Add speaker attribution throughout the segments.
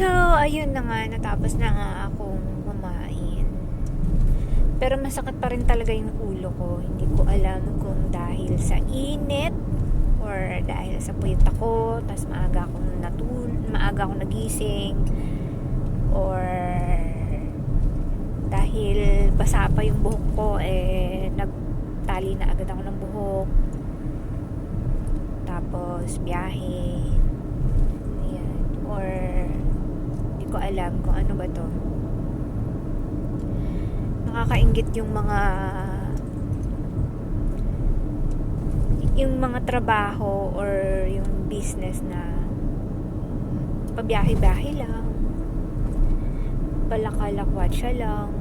Speaker 1: So, ayun na nga, natapos na nga akong kumain. Pero masakit pa rin talaga yung ulo ko. Hindi ko alam kung dahil sa init or dahil sa puyat ako, tapos maaga akong natul maaga akong nagising or dahil basa pa yung buhok ko eh nagtali na agad ako ng buhok tapos biyahe Ayan. or ko alam kung ano ba to. Nakakaingit yung mga yung mga trabaho or yung business na pabiyahe-biyahe lang palakalakwatsya lang.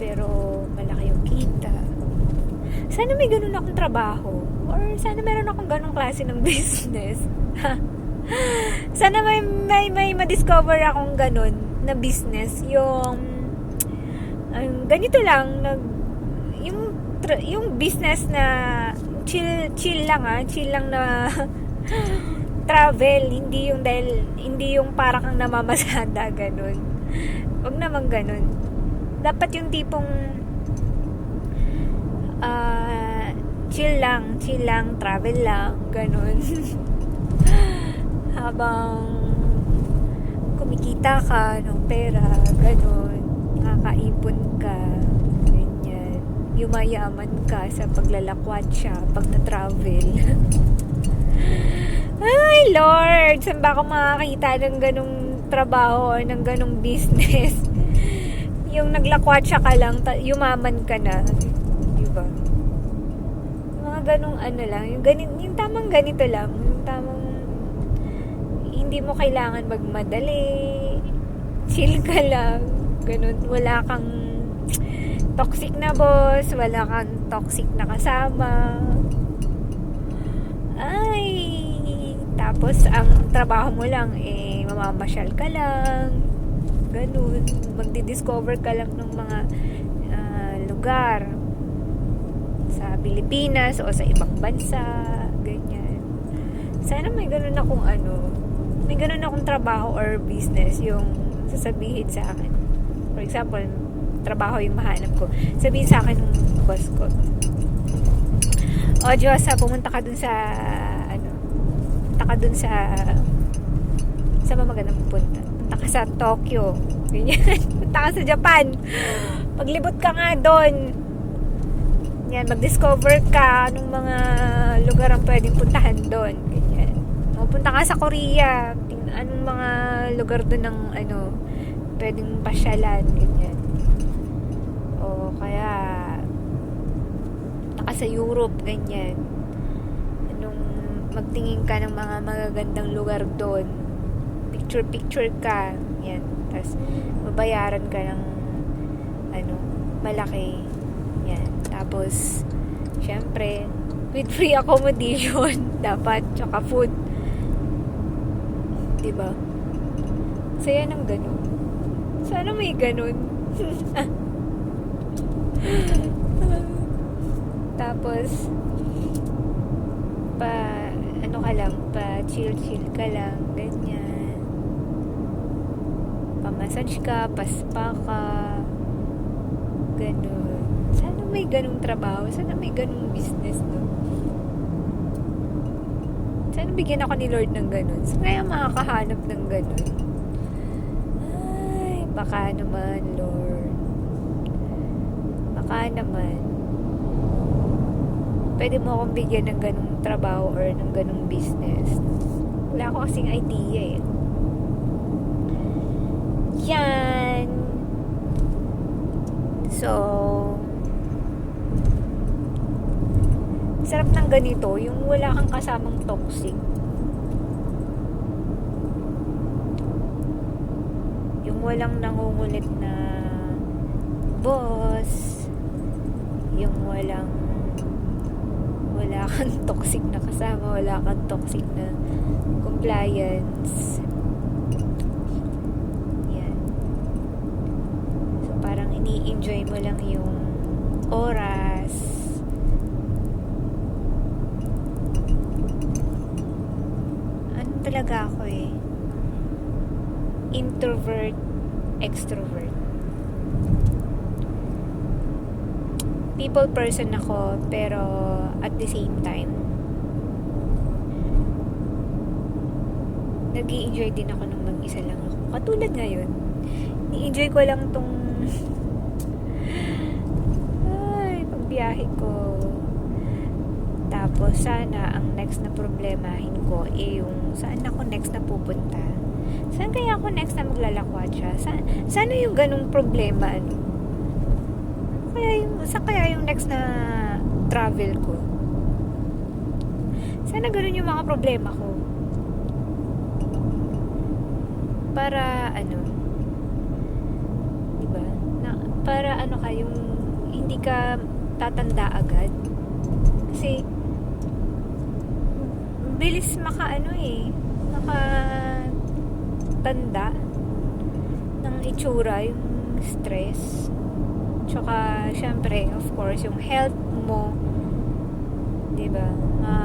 Speaker 1: Pero malaki yung kita. Sana may ganun akong trabaho or sana meron akong ganung klase ng business sana may may may ma-discover akong ganun na business. Yung um, ganito lang nag yung yung business na chill chill lang ah. Chill lang na travel. Hindi yung dahil hindi yung para kang namamasada ganun. Wag naman ganun. Dapat yung tipong ah chill lang chill lang travel lang ganun habang kumikita ka ng pera ganun nakakaipon ka ganyan. Yumayaman ka sa paglalakwat siya pag na-travel. Ay Lord! Saan ba ako makakita ng ganong trabaho or ng ganong business? Yung naglakwat siya ka lang yumaman ka na. Diba mga ganong ano lang yung, ganit, yung tamang ganito lang. yung hindi mo kailangan magmadali. Chill ka lang. Ganun. Wala kang toxic na boss. Wala kang toxic na kasama. Ay. Tapos ang trabaho mo lang eh mamamasyal ka lang. Ganun. Magdi-discover ka lang ng mga ah, lugar. Sa Pilipinas o sa ibang bansa. Ganyan. Sana may ganun akong ano may ganun akong trabaho or business yung sasabihin sa akin. For example trabaho yung mahanap ko. Sabihin sa akin ng boss ko o Diyos ah, pumunta ka dun sa ano punta ka dun sa sa ba magandang pupunta punta ka sa Tokyo. Ganyan. Punta ka sa Japan. Paglibot ka nga doon yan mag-discover ka anong mga lugar ang pwedeng puntahan doon punta ka sa Korea. Ting- anong mga lugar doon ng ano pwedeng pasyalan ganyan. O kaya punta ka sa Europe ganyan. Anong magtingin ka ng mga magagandang lugar doon. Picture picture ka yan tapos babayaran ka ng ano malaki yan tapos syempre with free accommodation dapat tsaka food diba saya ng ganun. Sana may ganun. Tapos pa ano ka lang pa chill chill ka lang ganyan. Pamassage ka paspa ka ganun. Sana may ganung trabaho sana may ganung business no sana bigyan ako ni Lord ng ganun sana kaya makakahanap ng ganun ay baka naman Lord baka naman pwede mo akong bigyan ng ganung trabaho or ng ganung business. Wala ako kasing idea eh. Yan. So, sarap ng ganito, yung wala kang kasamang toxic. Yung walang nangungulit na boss, yung walang wala kang toxic na kasama, wala kang toxic na compliance. Yan. So, parang ini-enjoy mo lang yung oras. Ano talaga ako eh. Introvert, extrovert. People person ako, pero at the same time, nag enjoy din ako nung mag-isa lang ako. Katulad ngayon, ni-enjoy ko lang tong ay, pagbiyahe ko. Tapos, sana ang next na problemahin ko eh yung saan ako next na pupunta. Saan kaya ako next na maglalakwat siya? Sa, sana yung ganung problema, ano? Kaya yung, saan kaya yung next na travel ko? Sana ganun yung mga problema ko. Para, ano, diba? Na, para ano ka, yung hindi ka tatanda agad. Kasi, bilis maka ano eh, maka tanda ng itsura, yung stress. Tsaka, syempre, of course, yung health mo, di ba, ma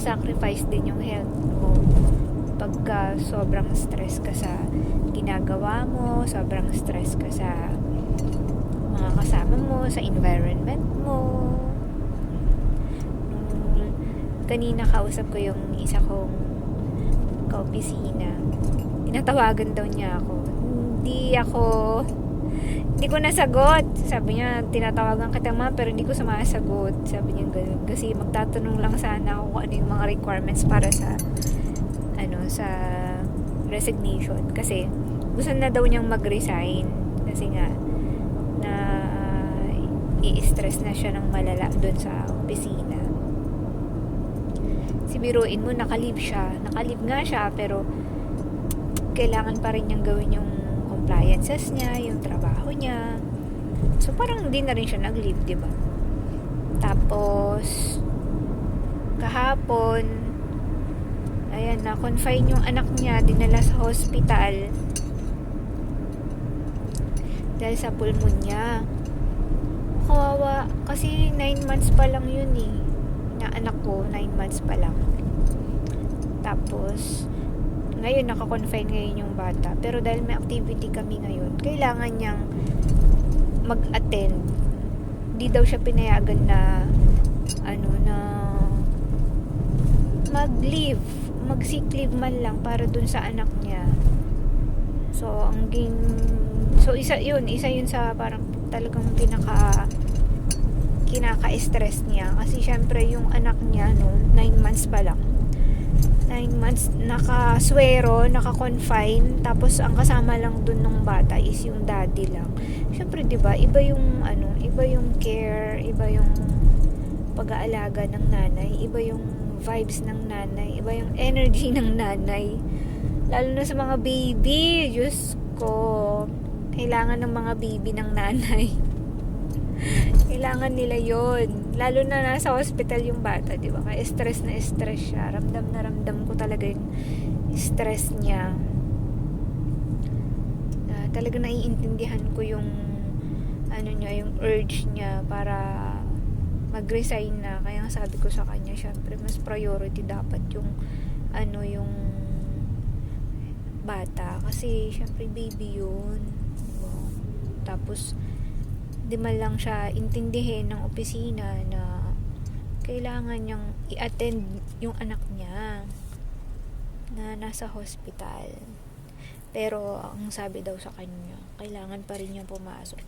Speaker 1: sacrifice din yung health mo pagka sobrang stress ka sa ginagawa mo, sobrang stress ka sa mga kasama mo, sa environment mo. Kanina kausap ko yung isa kong kaopisina, tinatawagan daw niya ako. Hindi ako, hindi ko nasagot. Sabi niya, tinatawagan kita ma, pero hindi ko sumasagot. Sabi niya ganun. Kasi magtatanong lang sana ako kung ano yung mga requirements para sa ano sa resignation kasi gusto na daw niyang mag-resign kasi nga na i-stress na siya ng malala doon sa opisina si biruin mo nakalib siya. Nakalib nga siya pero kailangan pa rin niyang gawin yung compliances niya yung trabaho niya. So parang hindi na rin siya nag-leave di ba? Tapos kahapon ayan na confine yung anak niya dinala sa hospital. Dahil sa pulmonya kawawa kasi 9 months pa lang yun eh na anak ko 9 months pa lang. Tapos ngayon naka-confine ngayon yung bata. Pero dahil may activity kami ngayon kailangan niyang mag-attend. Di daw siya pinayagan na ano na mag-leave mag-sick leave man lang para dun sa anak niya. So ang ging so isa yun isa yun sa parang talagang pinaka kinaka-stress niya. Kasi syempre yung anak niya no 9 months pa lang. 9 months naka-swero, naka-confine tapos ang kasama lang dun ng bata is yung daddy lang. Syempre 'di ba iba yung ano iba yung care iba yung pag-aalaga ng nanay iba yung vibes ng nanay iba yung energy ng nanay. Lalo na sa mga baby Diyos ko. Kailangan ng mga baby ng nanay kailangan nila yon lalo na nasa hospital yung bata di ba? Kaya stress na stress siya. Ramdam na ramdam ko talaga yung stress niya. Uh, talaga naiintindihan ko yung ano niya yung urge niya para mag-resign na. Kaya sabi ko sa kanya syempre mas priority dapat yung ano yung bata. Kasi syempre baby yun. Tapos di man lang siya intindihin ng opisina na kailangan niyang i-attend yung anak niya na nasa hospital. Pero ang sabi daw sa kanya, kailangan pa rin niya pumasok.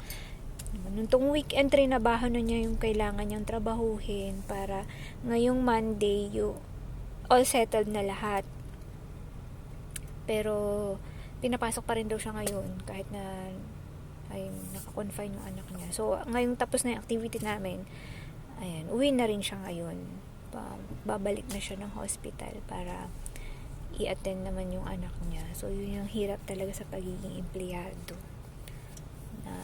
Speaker 1: Nung tong weekend trinabaho na niya yung kailangan niyang trabahuhin para ngayong Monday yung all settled na lahat. Pero pinapasok pa rin daw siya ngayon kahit na ay naka-confine yung anak niya. So, ngayong tapos na yung activity namin, ayan, uwi na rin siya ngayon. babalik na siya ng hospital para i-attend naman yung anak niya. So, yun yung hirap talaga sa pagiging empleyado. Na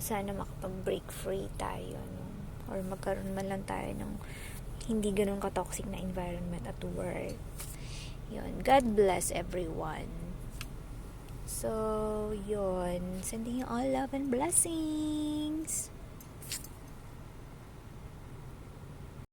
Speaker 1: sana makapag-break free tayo, no? Or magkaroon man lang tayo ng hindi ganun ka-toxic na environment at work. Yun. God bless everyone. So, yun. Sending you all love and blessings.